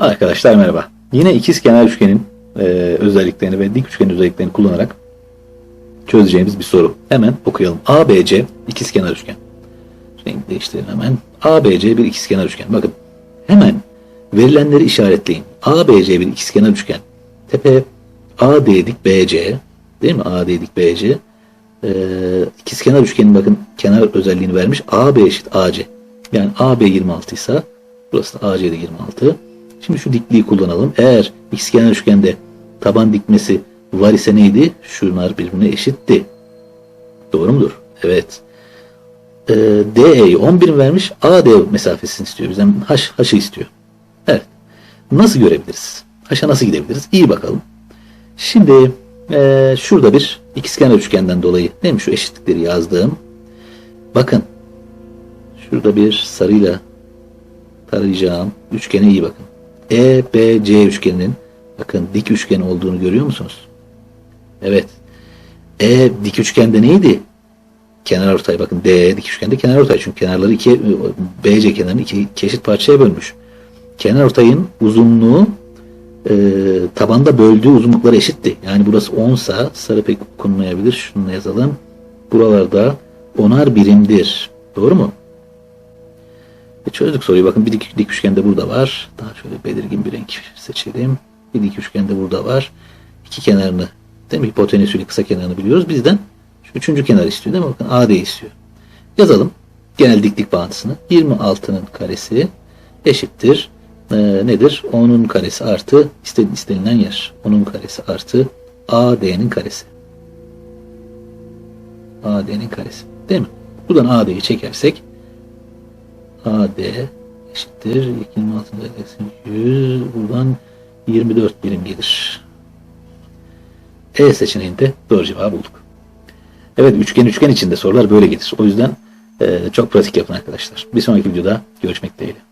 Arkadaşlar merhaba. Yine ikizkenar üçgenin e, özelliklerini ve dik üçgenin özelliklerini kullanarak çözeceğimiz bir soru. Hemen okuyalım. ABC ikizkenar üçgen. Renk değiştirelim hemen. ABC bir ikizkenar üçgen. Bakın hemen verilenleri işaretleyin. ABC bir ikizkenar üçgen. Tepe AD dik BC değil mi? AD dik BC. Ee, ikizkenar üçgenin bakın kenar özelliğini vermiş. AB eşit AC. Yani AB 26 ise burası da AC de 26. Şimdi şu dikliği kullanalım. Eğer ikizkenar üçgende taban dikmesi var ise neydi? Şunlar birbirine eşitti. Doğru mudur? Evet. Ee, DE'yi 11 vermiş. AD mesafesini istiyor. Bizden H, H'ı istiyor. Evet. Nasıl görebiliriz? H'a nasıl gidebiliriz? İyi bakalım. Şimdi eee, şurada bir ikizkenar üçgenden dolayı değil mi? Şu eşitlikleri yazdığım. Bakın. Şurada bir sarıyla tarayacağım üçgene iyi bakın. EBC üçgeninin bakın dik üçgen olduğunu görüyor musunuz? Evet. E dik üçgende neydi? Kenar ortay bakın D dik üçgende kenar ortay çünkü kenarları iki BC kenarını iki, eşit parçaya bölmüş. Kenar ortayın uzunluğu e, tabanda böldüğü uzunlukları eşitti. Yani burası 10 sa sarı pek okunmayabilir. Şunu yazalım. Buralarda onar birimdir. Doğru mu? E çözdük soruyu. Bakın bir dik, dik üçgende burada var. Daha şöyle belirgin bir renk seçelim. Bir dik üçgende burada var. İki kenarını değil mi? Hipotenüsüyle kısa kenarını biliyoruz. Bizden şu üçüncü kenar istiyor değil mi? Bakın AD istiyor. Yazalım. Genel diklik bağıntısını. 26'nın karesi eşittir. Ee, nedir? 10'un karesi artı isten- istenilen yer. 10'un karesi artı AD'nin karesi. AD'nin karesi. Değil mi? Buradan AD'yi çekersek AD eşittir 26'da 100 buradan 24 birim gelir. E seçeneğinde doğru cevabı bulduk. Evet üçgen üçgen içinde sorular böyle gelir. O yüzden e, çok pratik yapın arkadaşlar. Bir sonraki videoda görüşmek dileğiyle.